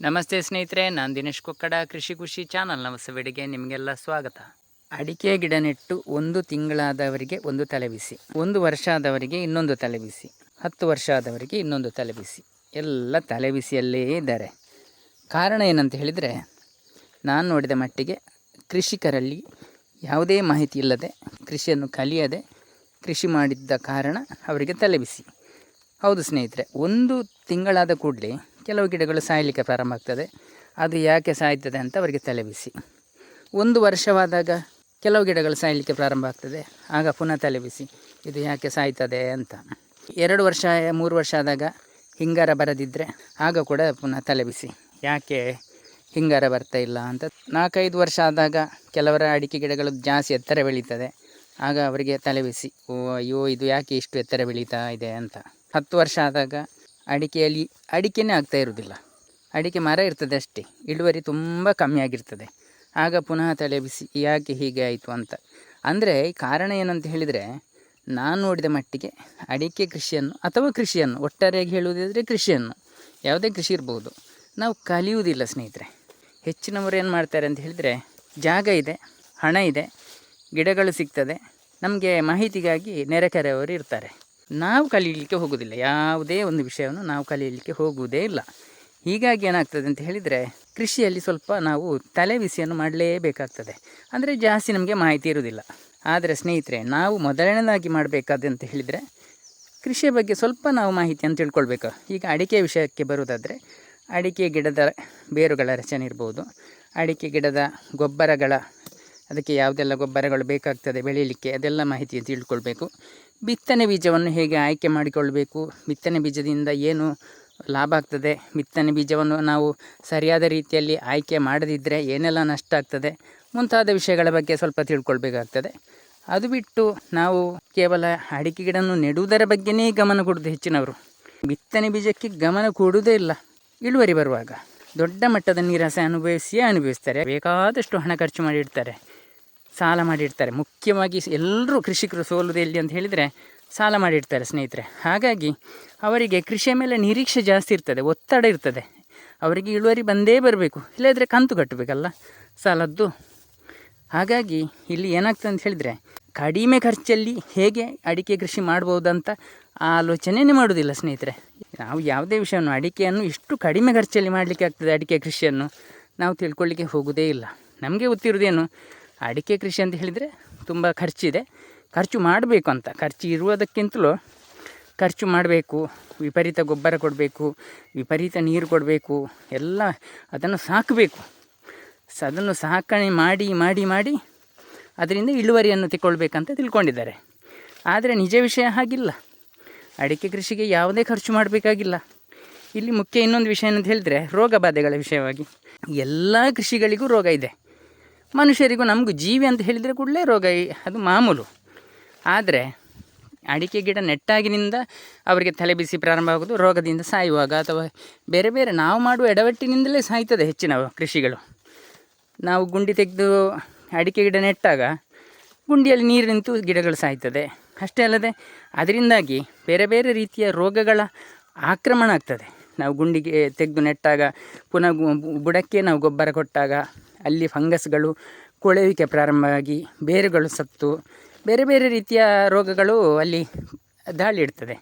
ನಮಸ್ತೆ ಸ್ನೇಹಿತರೆ, ನಾನು ದಿನೇಶ್ ಕೊಕ್ಕಡ, ಕೃಷಿ ಖುಷಿ ಚಾನಲ್ ನಮಸ್ತೆಗೆ ನಿಮಗೆಲ್ಲ ಸ್ವಾಗತ. ಅಡಿಕೆ ಗಿಡ ನೆಟ್ಟು ಒಂದು ತಿಂಗಳಾದವರಿಗೆ ಒಂದು ತಲೆಬಿಸಿ, ಒಂದು ವರ್ಷ ಆದವರಿಗೆ ಇನ್ನೊಂದು ತಲೆಬಿಸಿ, ಹತ್ತು ವರ್ಷ ಆದವರಿಗೆ ಇನ್ನೊಂದು ತಲೆಬಿಸಿ, ಎಲ್ಲ ತಲೆಬಿಸಿಯಲ್ಲೇ ಇದ್ದಾರೆ. ಕಾರಣ ಏನಂತ ಹೇಳಿದರೆ, ನಾನು ನೋಡಿದ ಮಟ್ಟಿಗೆ ಕೃಷಿಕರಲ್ಲಿ ಯಾವುದೇ ಮಾಹಿತಿ ಇಲ್ಲದೆ, ಕೃಷಿಯನ್ನು ಕಲಿಯದೆ, ಕೃಷಿ ಮಾಡಿದ್ದ ಕಾರಣ ಅವರಿಗೆ ತಲೆಬಿಸಿ. ಹೌದು ಸ್ನೇಹಿತರೆ, ಒಂದು ತಿಂಗಳಾದ ಕೂಡಲೇ ಕೆಲವು ಗಿಡಗಳು ಸಾಯಲಿಕ್ಕೆ ಪ್ರಾರಂಭ ಆಗ್ತದೆ. ಅದು ಯಾಕೆ ಸಾಯ್ತದೆ ಅಂತ ಅವರಿಗೆ ತಲೆಬಿಸಿ. ಒಂದು ವರ್ಷವಾದಾಗ ಕೆಲವು ಗಿಡಗಳು ಸಾಯಲಿಕ್ಕೆ ಪ್ರಾರಂಭ ಆಗ್ತದೆ. ಆಗ ಪುನಃ ತಲೆಬಿಸಿ, ಇದು ಯಾಕೆ ಸಾಯ್ತದೆ ಅಂತ. ಎರಡು ವರ್ಷ, ಮೂರು ವರ್ಷ ಆದಾಗ ಹಿಂಗಾರ ಬರದಿದ್ದರೆ ಆಗ ಕೂಡ ಪುನಃ ತಲೆಬಿಸಿ, ಯಾಕೆ ಹಿಂಗಾರ ಬರ್ತಾ ಇಲ್ಲ ಅಂತ. ನಾಲ್ಕೈದು ವರ್ಷ ಆದಾಗ ಕೆಲವರ ಅಡಿಕೆ ಗಿಡಗಳು ಜಾಸ್ತಿ ಎತ್ತರ ಬೆಳೀತದೆ. ಆಗ ಅವರಿಗೆ ತಲೆಬಿಸಿ, ಓ, ಅಯ್ಯೋ, ಇದು ಯಾಕೆ ಇಷ್ಟು ಎತ್ತರ ಬೆಳೀತಾ ಇದೆ ಅಂತ. ಹತ್ತು ವರ್ಷ ಆದಾಗ ಅಡಿಕೆಯಲ್ಲಿ ಅಡಿಕೆನೇ ಆಗ್ತಾ ಇರುವುದಿಲ್ಲ. ಅಡಿಕೆ ಮರ ಇರ್ತದೆ ಅಷ್ಟೇ. ಇಳುವರಿ ತುಂಬ ಕಮ್ಮಿ ಆಗಿರ್ತದೆ. ಆಗ ಪುನಃ ತಲೆ ಬಿಸಿ, ಯಾಕೆ ಹೀಗೆ ಆಯಿತು ಅಂತ. ಅಂದರೆ ಕಾರಣ ಏನಂತ ಹೇಳಿದರೆ, ನಾನು ನೋಡಿದ ಮಟ್ಟಿಗೆ ಅಡಿಕೆ ಕೃಷಿಯನ್ನು ಅಥವಾ ಕೃಷಿಯನ್ನು ಒಟ್ಟಾರೆಯಾಗಿ ಹೇಳುವುದಾದರೆ ಕೃಷಿಯನ್ನು, ಯಾವುದೇ ಕೃಷಿ ಇರ್ಬೋದು, ನಾವು ಕಲಿಯುವುದಿಲ್ಲ ಸ್ನೇಹಿತರೆ. ಹೆಚ್ಚಿನವರು ಏನು ಮಾಡ್ತಾರೆ ಅಂತ ಹೇಳಿದರೆ, ಜಾಗ ಇದೆ, ಹಣ ಇದೆ, ಗಿಡಗಳು ಸಿಗ್ತದೆ, ನಮಗೆ ಮಾಹಿತಿಗಾಗಿ ನೆರೆಕರೆಯವರು ಇರ್ತಾರೆ. ನಾವು ಕಲಿಯಲಿಕ್ಕೆ ಹೋಗುವುದಿಲ್ಲ. ಯಾವುದೇ ಒಂದು ವಿಷಯವನ್ನು ನಾವು ಕಲಿಯಲಿಕ್ಕೆ ಹೋಗುವುದೇ ಇಲ್ಲ. ಹೀಗಾಗಿ ಏನಾಗ್ತದೆ ಅಂತ ಹೇಳಿದರೆ, ಕೃಷಿಯಲ್ಲಿ ಸ್ವಲ್ಪ ನಾವು ತಲೆ ಬಿಸಿಯನ್ನು ಮಾಡಲೇಬೇಕಾಗ್ತದೆ. ಅಂದರೆ ಜಾಸ್ತಿ ನಮಗೆ ಮಾಹಿತಿ ಇರುವುದಿಲ್ಲ. ಆದರೆ ಸ್ನೇಹಿತರೆ, ನಾವು ಮೊದಲನೇದಾಗಿ ಮಾಡಬೇಕಾದಂತ ಹೇಳಿದರೆ, ಕೃಷಿಯ ಬಗ್ಗೆ ಸ್ವಲ್ಪ ನಾವು ಮಾಹಿತಿಯನ್ನು ತಿಳ್ಕೊಳ್ಬೇಕು. ಈಗ ಅಡಿಕೆ ವಿಷಯಕ್ಕೆ ಬರುವುದಾದರೆ, ಅಡಿಕೆ ಗಿಡದ ಬೇರುಗಳ ರಚನೆ ಇರ್ಬೋದು. ಅಡಿಕೆ ಗಿಡದ ಗೊಬ್ಬರಗಳ ಅದಕ್ಕೆ ಯಾವುದೆಲ್ಲ ಗೊಬ್ಬರಗಳು ಬೇಕಾಗ್ತದೆ ಬೆಳೀಲಿಕ್ಕೆ ಅದೆಲ್ಲ ಮಾಹಿತಿ ತಿಳ್ಕೊಳ್ಬೇಕು. ಬಿತ್ತನೆ ಬೀಜವನ್ನು ಹೇಗೆ ಆಯ್ಕೆ ಮಾಡಿಕೊಳ್ಬೇಕು, ಬಿತ್ತನೆ ಬೀಜದಿಂದ ಏನು ಲಾಭ ಆಗ್ತದೆ, ಬಿತ್ತನೆ ಬೀಜವನ್ನು ನಾವು ಸರಿಯಾದ ರೀತಿಯಲ್ಲಿ ಆಯ್ಕೆ ಮಾಡದಿದ್ದರೆ ಏನೆಲ್ಲ ನಷ್ಟ ಆಗ್ತದೆ ಮುಂತಾದ ವಿಷಯಗಳ ಬಗ್ಗೆ ಸ್ವಲ್ಪ ತಿಳ್ಕೊಳ್ಬೇಕಾಗ್ತದೆ. ಅದು ಬಿಟ್ಟು ನಾವು ಕೇವಲ ಅಡಿಕೆ ಗಿಡವನ್ನು ನೆಡುವುದರ ಬಗ್ಗೆನೇ ಗಮನ ಕೊಡೋದು ಹೆಚ್ಚಿನವರು. ಬಿತ್ತನೆ ಬೀಜಕ್ಕೆ ಗಮನ ಕೊಡುವುದೇ ಇಲ್ಲ, ಇಳುವರಿ ಬರುವಾಗ. ದೊಡ್ಡ ಮಟ್ಟದ ನಿರಾಸೆ ಅನುಭವಿಸಿಯೇ ಅನುಭವಿಸ್ತಾರೆ, ಬೇಕಾದಷ್ಟು ಹಣ ಖರ್ಚು ಮಾಡಿರ್ತಾರೆ. ಸಾಲ ಮಾಡಿಡ್ತಾರೆ. ಮುಖ್ಯವಾಗಿ ಎಲ್ಲರೂ ಕೃಷಿಕರು ಸೋಲುವುದು ಎಲ್ಲಿ ಅಂತ ಹೇಳಿದರೆ ಸಾಲ ಮಾಡಿಡ್ತಾರೆ ಸ್ನೇಹಿತರೆ. ಹಾಗಾಗಿ ಅವರಿಗೆ ಕೃಷಿಯ ಮೇಲೆ ನಿರೀಕ್ಷೆ ಜಾಸ್ತಿ ಇರ್ತದೆ, ಒತ್ತಡ ಇರ್ತದೆ. ಅವರಿಗೆ ಇಳುವರಿ ಬಂದೇ ಬರಬೇಕು, ಇಲ್ಲದ್ರೆ ಕಂತು ಕಟ್ಟಬೇಕಲ್ಲ ಸಾಲದ್ದು. ಹಾಗಾಗಿ ಇಲ್ಲಿ ಏನಾಗ್ತದೆ ಅಂತ ಹೇಳಿದರೆ ಕಡಿಮೆ ಖರ್ಚಲ್ಲಿ ಹೇಗೆ ಅಡಿಕೆ ಕೃಷಿ ಮಾಡ್ಬೋದಂತ ಆಲೋಚನೆಯೇ ಮಾಡೋದಿಲ್ಲ ಸ್ನೇಹಿತರೆ. ನಾವು ಯಾವುದೇ ವಿಷಯವನ್ನು, ಅಡಿಕೆಯನ್ನು ಇಷ್ಟು ಕಡಿಮೆ ಖರ್ಚಲ್ಲಿ ಮಾಡಲಿಕ್ಕೆ ಆಗ್ತದೆ ಅಡಿಕೆ ಕೃಷಿಯನ್ನು, ನಾವು ತಿಳ್ಕೊಳ್ಳಿಕ್ಕೆ ಹೋಗೋದೇ ಇಲ್ಲ. ನಮಗೆ ಗೊತ್ತಿರೋದೇನು ಅಡಿಕೆ ಕೃಷಿ ಅಂತ ಹೇಳಿದರೆ ತುಂಬ ಖರ್ಚಿದೆ. ಖರ್ಚು ಮಾಡಬೇಕು ಅಂತ. ಖರ್ಚು ಇರುವುದಕ್ಕಿಂತಲೂ ಖರ್ಚು ಮಾಡಬೇಕು. ವಿಪರೀತ ಗೊಬ್ಬರ ಕೊಡಬೇಕು. ವಿಪರೀತ ನೀರು ಕೊಡಬೇಕು. ಎಲ್ಲ ಅದನ್ನು ಸಾಕಬೇಕು. ಸ ಅದನ್ನು ಸಾಕಣೆ ಮಾಡಿ ಮಾಡಿ ಮಾಡಿ ಅದರಿಂದ ಇಳುವರಿಯನ್ನು ತಗೊಳ್ಬೇಕಂತ ತಿಳ್ಕೊಂಡಿದ್ದಾರೆ. ಆದರೆ ನಿಜ ವಿಷಯ ಹಾಗಿಲ್ಲ. ಅಡಿಕೆ ಕೃಷಿಗೆ ಯಾವುದೇ ಖರ್ಚು ಮಾಡಬೇಕಾಗಿಲ್ಲ. ಇಲ್ಲಿ ಮುಖ್ಯ ಇನ್ನೊಂದು ವಿಷಯ ಅಂತ ಹೇಳಿದರೆ ರೋಗ ಬಾಧೆಗಳ ವಿಷಯವಾಗಿ. ಎಲ್ಲ ಕೃಷಿಗಳಿಗೂ ರೋಗ ಇದೆ. ಮನುಷ್ಯರಿಗೂ ನಮಗೂ ಜೀವಿ ಅಂತ ಹೇಳಿದರೆ ಕೂಡಲೇ ರೋಗ ಅದು ಮಾಮೂಲು. ಆದರೆ ಅಡಿಕೆ ಗಿಡ ನೆಟ್ಟಾಗಿನಿಂದ ಅವರಿಗೆ ತಲೆ ಬಿಸಿ ಪ್ರಾರಂಭ ಆಗೋದು ರೋಗದಿಂದ ಸಾಯುವಾಗ ಅಥವಾ ಬೇರೆ ಬೇರೆ ನಾವು ಮಾಡುವ ಎಡವಟ್ಟಿನಿಂದಲೇ ಸಾಯ್ತದೆ ಹೆಚ್ಚಿನ ಕೃಷಿಗಳು. ನಾವು ಗುಂಡಿ ತೆಗೆದು ಅಡಿಕೆ ಗಿಡ ನೆಟ್ಟಾಗ ಗುಂಡಿಯಲ್ಲಿ ನೀರು ನಿಂತು ಗಿಡಗಳು ಸಾಯ್ತದೆ. ಅಷ್ಟೇ ಅಲ್ಲದೆ ಅದರಿಂದಾಗಿ ಬೇರೆ ಬೇರೆ ರೀತಿಯ ರೋಗಗಳ ಆಕ್ರಮಣ ಆಗ್ತದೆ. ನಾವು ಗುಂಡಿಗೆ ತೆಗೆದು ನೆಟ್ಟಾಗ ಪುನಃ ಬುಡಕ್ಕೆ ನಾವು ಗೊಬ್ಬರ ಕೊಟ್ಟಾಗ ಅಲ್ಲಿ ಫಂಗಸ್ಗಳು ಕೊಳೆಯುವಿಕೆ ಪ್ರಾರಂಭವಾಗಿ ಬೇರುಗಳು ಸತ್ತು ಬೇರೆ ಬೇರೆ ರೀತಿಯ ರೋಗಗಳು ಅಲ್ಲಿ ದಾಳಿ ಇಡ್ತದೆ.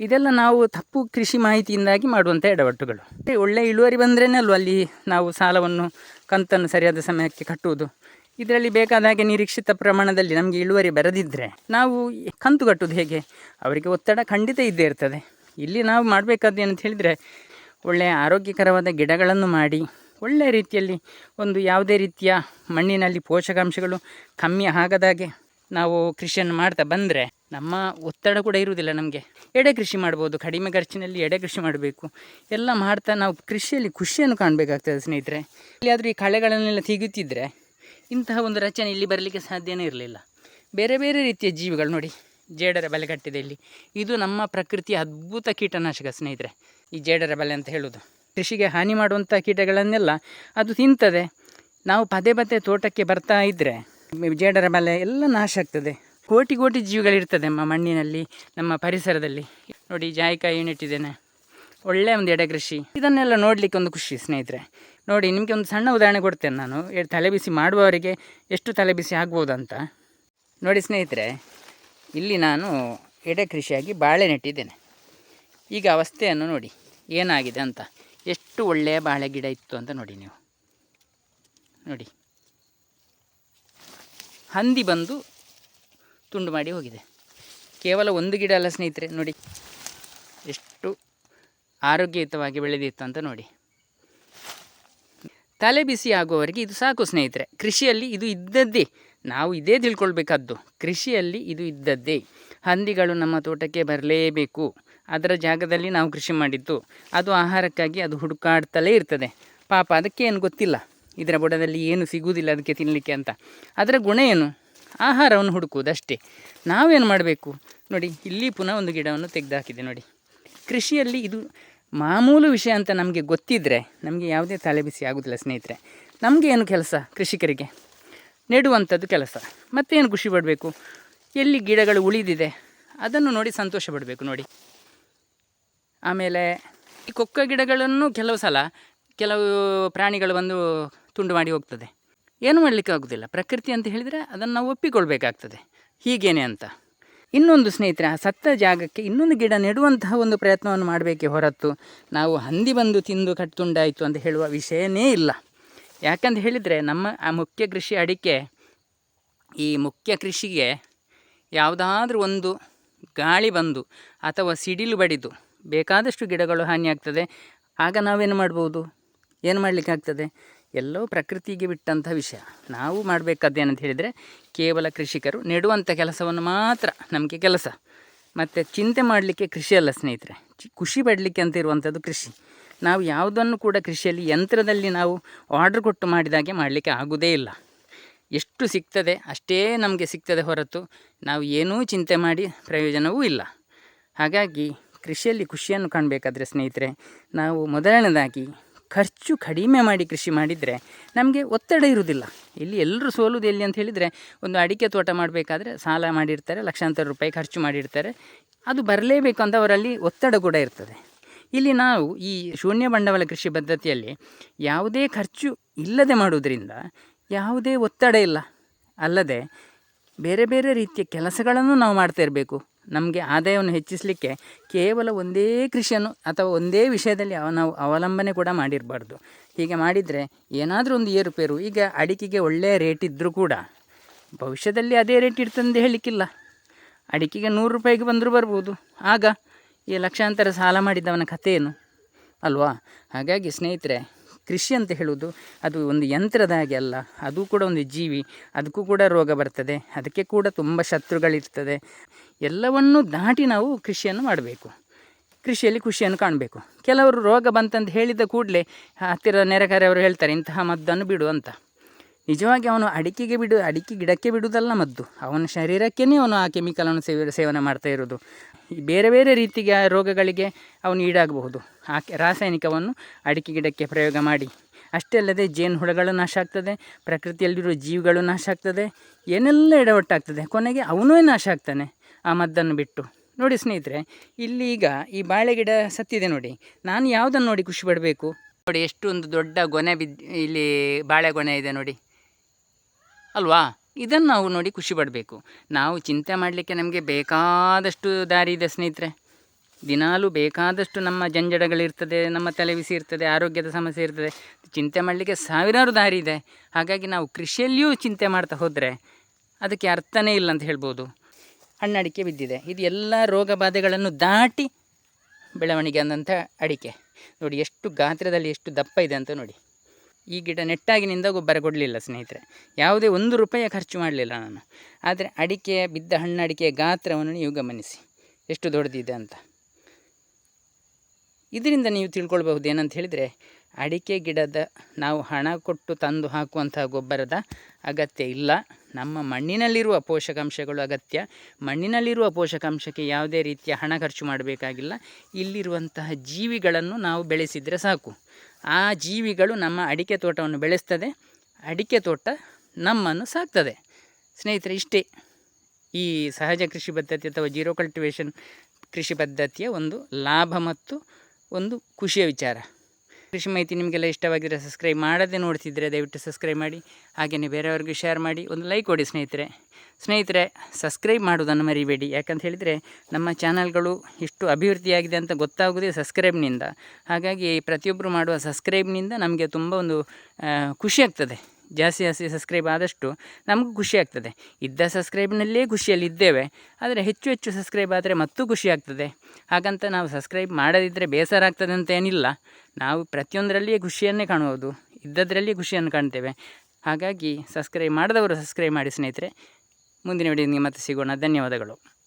ಇದೆಲ್ಲ ನಾವು ತಪ್ಪು ಕೃಷಿ ಮಾಹಿತಿಯಿಂದಾಗಿ ಮಾಡುವಂಥ ಎಡವಟ್ಟುಗಳು. ಒಳ್ಳೆಯ ಇಳುವರಿ ಬಂದ್ರೇ ಅಲ್ವ ಅಲ್ಲಿ ನಾವು ಸಾಲವನ್ನು ಕಂತನ್ನು ಸರಿಯಾದ ಸಮಯಕ್ಕೆ ಕಟ್ಟುವುದು. ಇದರಲ್ಲಿ ಬೇಕಾದ ಹಾಗೆ ನಿರೀಕ್ಷಿತ ಪ್ರಮಾಣದಲ್ಲಿ ನಮಗೆ ಇಳುವರಿ ಬರದಿದ್ದರೆ ನಾವು ಕಂತು ಕಟ್ಟುವುದು ಹೇಗೆ? ಅವರಿಗೆ ಒತ್ತಡ ಖಂಡಿತ ಇದ್ದೇ ಇರ್ತದೆ. ಇಲ್ಲಿ ನಾವು ಮಾಡಬೇಕಾದ್ದು ಅಂತ ಹೇಳಿದರೆ ಒಳ್ಳೆಯ ಆರೋಗ್ಯಕರವಾದ ಗಿಡಗಳನ್ನು ಮಾಡಿ ಒಳ್ಳೆಯ ರೀತಿಯಲ್ಲಿ ಒಂದು ಯಾವುದೇ ರೀತಿಯ ಮಣ್ಣಿನಲ್ಲಿ ಪೋಷಕಾಂಶಗಳು ಕಮ್ಮಿ ಆಗದಾಗೆ ನಾವು ಕೃಷಿಯನ್ನು ಮಾಡ್ತಾ ಬಂದರೆ ನಮ್ಮ ಒತ್ತಡ ಕೂಡ ಇರುವುದಿಲ್ಲ ನಮಗೆ. ಎಡೆ ಕೃಷಿ ಮಾಡ್ಬೋದು, ಕಡಿಮೆ ಖರ್ಚಿನಲ್ಲಿ ಎಡೆ ಕೃಷಿ ಮಾಡಬೇಕು. ಎಲ್ಲ ಮಾಡ್ತಾ ನಾವು ಕೃಷಿಯಲ್ಲಿ ಖುಷಿಯನ್ನು ಕಾಣಬೇಕಾಗ್ತದೆ ಸ್ನೇಹಿತರೆ. ಇಲ್ಲಿಯಾದರೂ ಈ ಕಳೆಗಳನ್ನೆಲ್ಲ ತೆಗೆಯುತ್ತಿದ್ದರೆ ಇಂತಹ ಒಂದು ರಚನೆ ಇಲ್ಲಿ ಬರಲಿಕ್ಕೆ ಸಾಧ್ಯನೇ ಇರಲಿಲ್ಲ. ಬೇರೆ ಬೇರೆ ರೀತಿಯ ಜೀವಿಗಳು ನೋಡಿ, ಜೇಡರ ಬಲೆ ಕಟ್ಟಿದೆ ಇಲ್ಲಿ. ಇದು ನಮ್ಮ ಪ್ರಕೃತಿಯ ಅದ್ಭುತ ಕೀಟನಾಶಕ ಸ್ನೇಹಿತರೆ, ಈ ಜೇಡರ ಬಲೆ ಅಂತ ಹೇಳೋದು ಕೃಷಿಗೆ ಹಾನಿ ಮಾಡುವಂಥ ಕೀಟಗಳನ್ನೆಲ್ಲ ಅದು ತಿಂತದೆ. ನಾವು ಪದೇ ಪದೇ ತೋಟಕ್ಕೆ ಬರ್ತಾ ಇದ್ದರೆ ಜೇಡರ ಮಲೆ ಎಲ್ಲ ನಾಶ ಆಗ್ತದೆ. ಕೋಟಿ ಕೋಟಿ ಜೀವಿಗಳಿರ್ತದೆ ನಮ್ಮ ಮಣ್ಣಿನಲ್ಲಿ, ನಮ್ಮ ಪರಿಸರದಲ್ಲಿ. ನೋಡಿ, ಜಾಯಿಕಾಯಿ ನೆಟ್ಟಿದ್ದೇನೆ ಒಳ್ಳೆಯ ಒಂದು ಎಡೆ ಕೃಷಿ. ಇದನ್ನೆಲ್ಲ ನೋಡಲಿಕ್ಕೆ ಒಂದು ಖುಷಿ ಸ್ನೇಹಿತರೆ. ನೋಡಿ, ನಿಮಗೆ ಒಂದು ಸಣ್ಣ ಉದಾಹರಣೆ ಕೊಡ್ತೇನೆ ನಾನು. ತಲೆಬಿಸಿ ಮಾಡುವವರಿಗೆ ಎಷ್ಟು ತಲೆಬಿಸಿ ಅಂತ ನೋಡಿ ಸ್ನೇಹಿತರೆ, ಇಲ್ಲಿ ನಾನು ಎಡೆ ಕೃಷಿಯಾಗಿ ಬಾಳೆ ನೆಟ್ಟಿದ್ದೇನೆ ಈಗ ಅವಸ್ಥೆಯನ್ನು ನೋಡಿ, ಏನಾಗಿದೆ ಅಂತ. ಎಷ್ಟು ಒಳ್ಳೆಯ ಬಾಳೆ ಗಿಡ ಇತ್ತು ಅಂತ ನೋಡಿ ನೀವು. ನೋಡಿ. ಹಂದಿ ಬಂದು ತುಂಡು ಮಾಡಿ ಹೋಗಿದೆ. ಕೇವಲ ಒಂದು ಗಿಡ ಅಲ್ಲ ಸ್ನೇಹಿತರೆ, ನೋಡಿ. ಎಷ್ಟು ಆರೋಗ್ಯಯುತವಾಗಿ ಬೆಳೆದಿತ್ತು ಅಂತ ನೋಡಿ. ತಲೆ ಬಿಸಿ ಆಗುವವರೆಗೆ ಇದು ಸಾಕು ಸ್ನೇಹಿತರೆ. ಕೃಷಿಯಲ್ಲಿ ಇದು ಇದ್ದದ್ದೇ. ನಾವು ಇದೇ ತಿಳ್ಕೊಳ್ಬೇಕಾದ್ದು. ಕೃಷಿಯಲ್ಲಿ ಇದು ಇದ್ದದ್ದೇ. ಹಂದಿಗಳು ನಮ್ಮ ತೋಟಕ್ಕೆ ಬರಲೇಬೇಕು. ಅದರ ಜಾಗದಲ್ಲಿ ನಾವು ಕೃಷಿ ಮಾಡಿದ್ದು. ಅದು ಆಹಾರಕ್ಕಾಗಿ ಅದು ಹುಡುಕಾಡ್ತಲೇ ಇರ್ತದೆ. ಪಾಪ, ಅದಕ್ಕೆ ಏನು ಗೊತ್ತಿಲ್ಲ. ಇದರ ಬುಡದಲ್ಲಿ ಏನು ಸಿಗುವುದಿಲ್ಲ ಅದಕ್ಕೆ ತಿನ್ನಲಿಕ್ಕೆ ಅಂತ. ಅದರ ಗುಣ ಏನು? ಆಹಾರವನ್ನು ಹುಡುಕುವುದಷ್ಟೇ. ನಾವೇನು ಮಾಡಬೇಕು? ನೋಡಿ, ಇಲ್ಲಿ ಪುನಃ ಒಂದು ಗಿಡವನ್ನು ತೆಗೆದುಹಾಕಿದೆ ನೋಡಿ. ಕೃಷಿಯಲ್ಲಿ ಇದು ಮಾಮೂಲು ವಿಷಯ ಅಂತ ನಮಗೆ ಗೊತ್ತಿದ್ದರೆ ನಮಗೆ ಯಾವುದೇ ತಲೆಬಿಸಿ ಆಗೋದಿಲ್ಲ ಸ್ನೇಹಿತರೆ. ನಮಗೆ ಏನು ಕೆಲಸ ಕೃಷಿಕರಿಗೆ? ನೆಡುವಂಥದ್ದು ಕೆಲಸ. ಮತ್ತೇನು ಖುಷಿ ಪಡಬೇಕು? ಎಲ್ಲಿ ಗಿಡಗಳು ಉಳಿದಿದೆ, ಅದನ್ನು ನೋಡಿ ಸಂತೋಷ ಪಡಬೇಕು ನೋಡಿ. ಆಮೇಲೆ ಈ ಕೊಕ್ಕ ಗಿಡಗಳನ್ನು ಕೆಲವು ಸಲ ಕೆಲವು ಪ್ರಾಣಿಗಳು ಬಂದು ತುಂಡು ಮಾಡಿ ಹೋಗ್ತದೆ. ಏನು ಮಾಡಲಿಕ್ಕೆ ಆಗೋದಿಲ್ಲ. ಪ್ರಕೃತಿ ಅಂತ ಹೇಳಿದರೆ ಅದನ್ನು ನಾವು ಒಪ್ಪಿಕೊಳ್ಬೇಕಾಗ್ತದೆ. ಹೀಗೇನೆ ಅಂತ. ಇನ್ನೊಂದು ಸ್ನೇಹಿತರೆ, ಆ ಸತ್ತ ಜಾಗಕ್ಕೆ ಇನ್ನೊಂದು ಗಿಡ ನೆಡುವಂತಹ ಒಂದು ಪ್ರಯತ್ನವನ್ನು ಮಾಡಬೇಕೆ ಹೊರತು ನಾವು ಹಂದಿ ಬಂದು ತಿಂದು ಕಟ್ತುಂಡಾಯಿತು ಅಂತ ಹೇಳುವ ವಿಷಯನೇ ಇಲ್ಲ. ಯಾಕಂತ ಹೇಳಿದರೆ ನಮ್ಮ ಆ ಮುಖ್ಯ ಕೃಷಿ ಅಡಿಕೆ ಈ ಮುಖ್ಯ ಕೃಷಿಗೆ ಯಾವುದಾದ್ರೂ ಒಂದು ಗಾಳಿ ಬಂದು ಅಥವಾ ಸಿಡಿಲು ಬಡಿದು ಬೇಕಾದಷ್ಟು ಗಿಡಗಳು ಹಾನಿಯಾಗ್ತದೆ ಆಗ ನಾವೇನು ಮಾಡ್ಬೋದು? ಏನು ಮಾಡಲಿಕ್ಕಾಗ್ತದೆ ಎಲ್ಲವೂ ಪ್ರಕೃತಿಗೆ ಬಿಟ್ಟಂಥ ವಿಷಯ. ನಾವು ಮಾಡಬೇಕಾದ್ದೇನಂತ ಹೇಳಿದರೆ ಕೇವಲ ಕೃಷಿಕರು ನೆಡುವಂಥ ಕೆಲಸವನ್ನು ಮಾತ್ರ ನಮಗೆ ಕೆಲಸ. ಮತ್ತು ಚಿಂತೆ ಮಾಡಲಿಕ್ಕೆ ಕೃಷಿಯಲ್ಲ ಸ್ನೇಹಿತರೆ. ಖುಷಿ ಪಡಲಿಕ್ಕೆ ಅಂತ ಇರುವಂಥದ್ದು ಕೃಷಿ. ನಾವು ಯಾವುದನ್ನು ಕೂಡ ಕೃಷಿಯಲ್ಲಿ ಯಂತ್ರದಲ್ಲಿ ನಾವು ಆರ್ಡ್ರ್ ಕೊಟ್ಟು ಮಾಡಿದಾಗೆ ಮಾಡಲಿಕ್ಕೆ ಆಗೋದೇ ಇಲ್ಲ. ಎಷ್ಟು ಸಿಗ್ತದೆ ಅಷ್ಟೇ ನಮಗೆ ಸಿಗ್ತದೆ ಹೊರತು ನಾವು ಏನೂ ಚಿಂತೆ ಮಾಡಿ ಪ್ರಯೋಜನವೂ ಇಲ್ಲ. ಹಾಗಾಗಿ ಕೃಷಿಯಲ್ಲಿ ಖುಷಿಯನ್ನು ಕಾಣಬೇಕಾದ್ರೆ ಸ್ನೇಹಿತರೆ, ನಾವು ಮೊದಲನೇದಾಗಿ ಖರ್ಚು ಕಡಿಮೆ ಮಾಡಿ ಕೃಷಿ ಮಾಡಿದರೆ ನಮಗೆ ಒತ್ತಡ ಇರುವುದಿಲ್ಲ. ಇಲ್ಲಿ ಎಲ್ಲರೂ ಸೋಲುವುದು ಎಲ್ಲಿ ಅಂತ ಹೇಳಿದರೆ ಒಂದು ಅಡಿಕೆ ತೋಟ ಮಾಡಬೇಕಾದ್ರೆ ಸಾಲ ಮಾಡಿರ್ತಾರೆ, ಲಕ್ಷಾಂತರ ರೂಪಾಯಿ ಖರ್ಚು ಮಾಡಿರ್ತಾರೆ. ಅದು ಬರಲೇಬೇಕು ಅಂತ ಅವರಲ್ಲಿ ಒತ್ತಡ ಕೂಡ ಇರ್ತದೆ. ಇಲ್ಲಿ ನಾವು ಈ ಶೂನ್ಯ ಬಂಡವಾಳ ಕೃಷಿ ಪದ್ಧತಿಯಲ್ಲಿ ಯಾವುದೇ ಖರ್ಚು ಇಲ್ಲದೆ ಮಾಡುವುದರಿಂದ ಯಾವುದೇ ಒತ್ತಡ ಇಲ್ಲ. ಅಲ್ಲದೆ ಬೇರೆ ಬೇರೆ ರೀತಿಯ ಕೆಲಸಗಳನ್ನು ನಾವು ಮಾಡ್ತಾ ಇರಬೇಕು. ನಮಗೆ ಆದಾಯವನ್ನು ಹೆಚ್ಚಿಸಲಿಕ್ಕೆ ಕೇವಲ ಒಂದೇ ಕೃಷಿಯನ್ನು ಅಥವಾ ಒಂದೇ ವಿಷಯದಲ್ಲಿ ನಾವು ಅವಲಂಬನೆ ಕೂಡ ಮಾಡಿರಬಾರ್ದು. ಹೀಗೆ ಮಾಡಿದರೆ ಏನಾದರೂ ಒಂದು ಏರುಪೇರು, ಈಗ ಅಡಿಕೆಗೆ ಒಳ್ಳೆಯ ರೇಟ್ ಇದ್ದರೂ ಕೂಡ ಭವಿಷ್ಯದಲ್ಲಿ ಅದೇ ರೇಟ್ ಇರ್ತಂದು ಹೇಳಲಿಕ್ಕಿಲ್ಲ. ಅಡಿಕೆಗೆ ನೂರು ರೂಪಾಯಿಗೆ ಬಂದರೂ ಬರ್ಬೋದು. ಆಗ ಈ ಲಕ್ಷಾಂತರ ಸಾಲ ಮಾಡಿದ್ದವನ ಕಥೆ ಏನು ಅಲ್ವಾ? ಹಾಗಾಗಿ ಸ್ನೇಹಿತರೆ ಕೃಷಿ ಅಂತ ಹೇಳುವುದು ಅದು ಒಂದು ಯಂತ್ರದ ಹಾಗೆ ಅಲ್ಲ, ಅದು ಕೂಡ ಒಂದು ಜೀವಿ, ಅದಕ್ಕೂ ಕೂಡ ರೋಗ ಬರ್ತದೆ, ಅದಕ್ಕೆ ಕೂಡ ತುಂಬ ಶತ್ರುಗಳಿರ್ತದೆ. ಎಲ್ಲವನ್ನೂ ದಾಟಿ ನಾವು ಕೃಷಿಯನ್ನು ಮಾಡಬೇಕು, ಕೃಷಿಯಲ್ಲಿ ಖುಷಿಯನ್ನು ಕಾಣಬೇಕು. ಕೆಲವರು ರೋಗ ಬಂತಂದು ಹೇಳಿದ ಕೂಡಲೇ ಹತ್ತಿರ ನೆರೆಕರೆಯವರು ಹೇಳ್ತಾರೆ, ಇಂತಹ ಮದ್ದನ್ನು ಬಿಡು ಅಂತ. ನಿಜವಾಗಿ ಅವನು ಅಡಿಕೆಗೆ ಬಿಡು, ಅಡಿಕೆ ಗಿಡಕ್ಕೆ ಬಿಡುವುದಲ್ಲ ಮದ್ದು, ಅವನ ಶರೀರಕ್ಕೇ ಅವನು ಆ ಕೆಮಿಕಲನ್ನು ಸೇವ, ಸೇವನೆ ಮಾಡ್ತಾ ಇರೋದು ಈ ಬೇರೆ ಬೇರೆ ರೀತಿಯ ರೋಗಗಳಿಗೆ ಅವನು ಈಡಾಗಬಹುದು. ಆ ರಾಸಾಯನಿಕವನ್ನು ಅಡಿಕೆ ಗಿಡಕ್ಕೆ ಪ್ರಯೋಗ ಮಾಡಿ. ಅಷ್ಟೇ ಅಲ್ಲದೆ ಜೇನು ಹುಳಗಳು ನಾಶ ಆಗ್ತದೆ, ಪ್ರಕೃತಿಯಲ್ಲಿರುವ ಜೀವಿಗಳು ನಾಶ ಆಗ್ತದೆ, ಏನೆಲ್ಲ ಎಡವಟ್ಟಾಗ್ತದೆ, ಕೊನೆಗೆ ಅವನೂ ನಾಶ ಆಗ್ತಾನೆ ಆ ಮದ್ದನ್ನು ಬಿಟ್ಟು. ನೋಡಿ ಸ್ನೇಹಿತರೆ, ಇಲ್ಲಿ ಈಗ ಈ ಬಾಳೆ ಗಿಡ ಸತ್ತಿದೆ ನೋಡಿ. ನಾನು ಯಾವುದನ್ನು ನೋಡಿ ಖುಷಿ ಪಡಬೇಕು? ನೋಡಿ ಎಷ್ಟು ದೊಡ್ಡ ಗೊನೆ ಬಿದ್ದು, ಇಲ್ಲಿ ಬಾಳೆಗೊನೆ ಇದೆ ನೋಡಿ. ಅಲ್ವಾ? ಇದನ್ನು ನಾವು ನೋಡಿ ಖುಷಿ ಪಡಬೇಕು. ನಾವು ಚಿಂತೆ ಮಾಡಲಿಕ್ಕೆ ನಮಗೆ ಬೇಕಾದಷ್ಟು ದಾರಿ ಇದೆ ಸ್ನೇಹಿತರೆ. ದಿನಾಲೂ ಬೇಕಾದಷ್ಟು ನಮ್ಮ ಜಂಜಡಗಳಿರ್ತದೆ, ನಮ್ಮ ತಲೆಬಿಸಿ ಇರ್ತದೆ, ಆರೋಗ್ಯದ ಸಮಸ್ಯೆ ಇರ್ತದೆ. ಚಿಂತೆ ಮಾಡಲಿಕ್ಕೆ ಸಾವಿರಾರು ದಾರಿ ಇದೆ. ಹಾಗಾಗಿ ನಾವು ಕೃಷಿಯಲ್ಲಿಯೂ ಚಿಂತೆ ಮಾಡ್ತಾ ಹೋದರೆ ಅದಕ್ಕೆ ಅರ್ಥನೇ ಇಲ್ಲ ಅಂತ ಹೇಳ್ಬೋದು. ಹಣ್ಣಡಿಕೆ ಬಿದ್ದಿದೆ. ಇದು ಎಲ್ಲ ರೋಗ ಬಾಧೆಗಳನ್ನು ದಾಟಿ ಬೆಳವಣಿಗೆ ಅಂದಂಥ ಅಡಿಕೆ. ನೋಡಿ ಎಷ್ಟು ಗಾತ್ರದಲ್ಲಿ ಎಷ್ಟು ದಪ್ಪ ಇದೆ ಅಂತ ನೋಡಿ. ಈ ಗಿಡ ನೆಟ್ಟಾಗಿನಿಂದ ಗೊಬ್ಬರ ಕೊಡಲಿಲ್ಲ ಸ್ನೇಹಿತರೆ. ಯಾವುದೇ ಒಂದು ರೂಪಾಯಿಯ ಖರ್ಚು ಮಾಡಲಿಲ್ಲ ನಾನು. ಆದರೆ ಅಡಿಕೆ, ಬಿದ್ದ ಹಣ್ಣಡಿಕೆಯ ಗಾತ್ರವನ್ನು ನೀವು ಗಮನಿಸಿ. ಎಷ್ಟು ದೊಡ್ಡದಿದೆ ಅಂತ. ಇದರಿಂದ ನೀವು ತಿಳ್ಕೊಳ್ಬಹುದು ಏನಂತ ಹೇಳಿದರೆ ಅಡಿಕೆ ಗಿಡದ ನಾವು ಹಣ ಕೊಟ್ಟು ತಂದು ಹಾಕುವಂತಹ ಗೊಬ್ಬರದ ಅಗತ್ಯ ಇಲ್ಲ. ನಮ್ಮ ಮಣ್ಣಿನಲ್ಲಿರುವ ಪೋಷಕಾಂಶಗಳು ಅಗತ್ಯ. ಮಣ್ಣಿನಲ್ಲಿರುವ ಪೋಷಕಾಂಶಕ್ಕೆ ಯಾವುದೇ ರೀತಿಯ ಹಣ ಖರ್ಚು ಮಾಡಬೇಕಾಗಿಲ್ಲ. ಇಲ್ಲಿರುವಂತಹ ಜೀವಿಗಳನ್ನು ನಾವು ಬೆಳೆಸಿದರೆ ಸಾಕು. ಆ ಜೀವಿಗಳು ನಮ್ಮ ಅಡಿಕೆ ತೋಟವನ್ನು ಬೆಳೆಸ್ತದೆ. ಅಡಿಕೆ ತೋಟ ನಮ್ಮನ್ನು ಸಾಕ್ತದೆ. ಸ್ನೇಹಿತರೆ, ಇಷ್ಟೇ ಈ ಸಹಜ ಕೃಷಿ ಪದ್ಧತಿ ಅಥವಾ ಜೀರೋ ಕಲ್ಟಿವೇಷನ್ ಕೃಷಿ ಪದ್ಧತಿಯ ಒಂದು ಲಾಭ ಮತ್ತು ಒಂದು ಖುಷಿಯ ವಿಚಾರ. ಕೃಷಿ ಮಾಹಿತಿ ನಿಮಗೆಲ್ಲ ಇಷ್ಟವಾಗಿದ್ದರೆ ಸಬ್ಸ್ಕ್ರೈಬ್ ಮಾಡದೆ ನೋಡ್ತಿದ್ರೆ ದಯವಿಟ್ಟು ಸಬ್ಸ್ಕ್ರೈಬ್ ಮಾಡಿ. ಹಾಗೆಯೇ ಬೇರೆಯವ್ರಿಗೂ ಶೇರ್ ಮಾಡಿ, ಒಂದು ಲೈಕ್ ಕೊಡಿ ಸ್ನೇಹಿತರೆ. ಸ್ನೇಹಿತರೆ ಸಬ್ಸ್ಕ್ರೈಬ್ ಮಾಡೋದನ್ನು ಮರಿಬೇಡಿ. ಯಾಕಂತ ಹೇಳಿದರೆ ನಮ್ಮ ಚಾನಲ್ಗಳು ಇಷ್ಟು ಅಭಿವೃದ್ಧಿಯಾಗಿದೆ ಅಂತ ಗೊತ್ತಾಗೋದೇ ಸಬ್ಸ್ಕ್ರೈಬ್ನಿಂದ ಹಾಗಾಗಿ ಪ್ರತಿಯೊಬ್ಬರು ಮಾಡುವ ಸಬ್ಸ್ಕ್ರೈಬ್ನಿಂದ ನಮಗೆ ತುಂಬ ಒಂದು ಖುಷಿಯಾಗ್ತದೆ ಜಾಸ್ತಿ ಜಾಸ್ತಿ ಸಬ್ಸ್ಕ್ರೈಬ್ ಆದಷ್ಟು ನಮಗೂ ಖುಷಿ ಆಗ್ತದೆ. ಇದ್ದ ಸಬ್ಸ್ಕ್ರೈಬ್ನಲ್ಲೇ ಖುಷಿಯಲ್ಲಿ ಇದ್ದೇವೆ ಆದರೆ ಹೆಚ್ಚು ಹೆಚ್ಚು ಸಬ್ಸ್ಕ್ರೈಬ್ ಆದರೆ ಮತ್ತೂ ಖುಷಿ ಆಗ್ತದೆ. ಹಾಗಂತ ನಾವು ಸಬ್ಸ್ಕ್ರೈಬ್ ಮಾಡದಿದ್ದರೆ ಬೇಸರ ಆಗ್ತದೆ ಅಂತ ಏನಿಲ್ಲ. ನಾವು ಪ್ರತಿಯೊಂದರಲ್ಲಿಯೇ ಖುಷಿಯನ್ನೇ ಕಾಣುವುದು. ಇದ್ದದರಲ್ಲಿ ಖುಷಿಯನ್ನು ಕಾಣ್ತೇವೆ. ಹಾಗಾಗಿ ಸಬ್ಸ್ಕ್ರೈಬ್ ಮಾಡಿದವರು ಸಬ್ಸ್ಕ್ರೈಬ್ ಮಾಡಿ ಸ್ನೇಹಿತರೆ. ಮುಂದಿನ ವಿಡಿಯೋ ಮತ್ತೆ ಸಿಗೋಣ. ಧನ್ಯವಾದಗಳು.